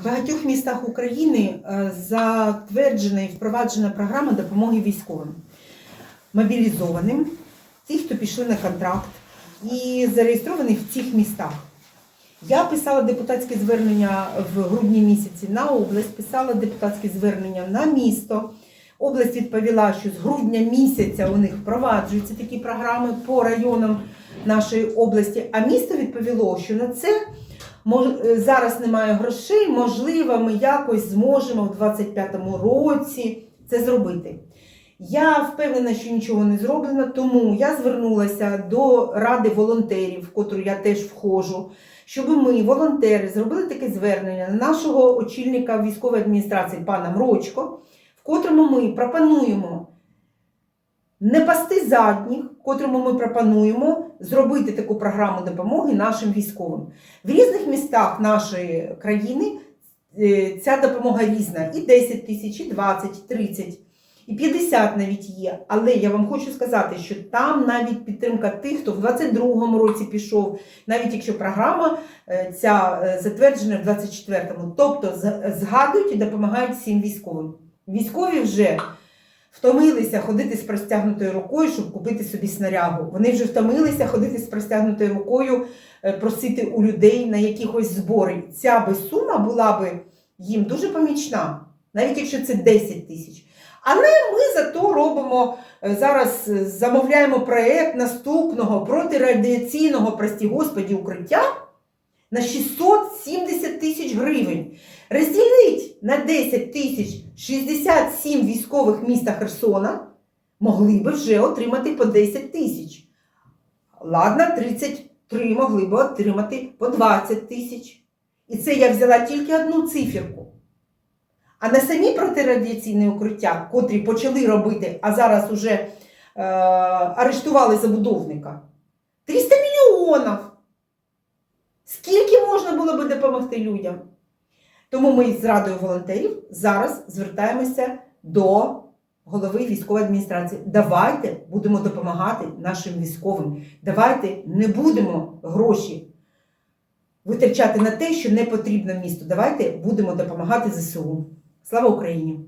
В багатьох містах України е, затверджена і впроваджена програма допомоги військовим, мобілізованим, ті, хто пішли на контракт і зареєстровані в цих містах. Я писала депутатське звернення в грудні місяці на область, писала депутатське звернення на місто. Область відповіла, що з грудня місяця у них впроваджуються такі програми по районам нашої області. А місто відповіло, що на це мож- е, зараз немає грошей. Можливо, ми якось зможемо в 25-му році це зробити. Я впевнена, що нічого не зроблено, тому я звернулася до ради волонтерів, в котру я теж входжу, щоб ми, волонтери, зробили таке звернення на нашого очільника військової адміністрації пана Мрочко, в котрому ми пропонуємо не пасти задніх, котрому ми пропонуємо зробити таку програму допомоги нашим військовим. В різних містах нашої країни е, ця допомога різна: і 10 тисяч, і 20, і 30, і 50 навіть є. Але я вам хочу сказати, що там навіть підтримка тих, хто в 22-му році пішов, навіть якщо програма е, ця е, затверджена в 24-му. Тобто згадують і допомагають всім військовим. Військові вже втомилися ходити з простягнутою рукою, щоб купити собі снарягу. Вони вже втомилися ходити з простягнутою рукою, е, просити у людей на якихось збори. Ця би сума була би їм дуже помічна, навіть якщо це 10 тисяч. Але ми зато робимо е, зараз е, замовляємо проект наступного протирадіаційного, прості господі, укриття на 670 тисяч гривень. Розділіть на 10 тисяч 67 військових міста Херсона могли би вже отримати по 10 тисяч. Ладно, 33 могли би отримати по 20 тисяч. І це я взяла тільки одну циферку. А на самі протирадіаційні укриття, котрі почали робити, а зараз уже е, арештували забудовника, 300 мільйонів. Скільки можна було би допомогти людям? Тому ми з радою волонтерів зараз звертаємося до голови військової адміністрації. Давайте будемо допомагати нашим військовим. Давайте не будемо гроші витрачати на те, що не потрібно місту. Давайте будемо допомагати ЗСУ. Слава Україні!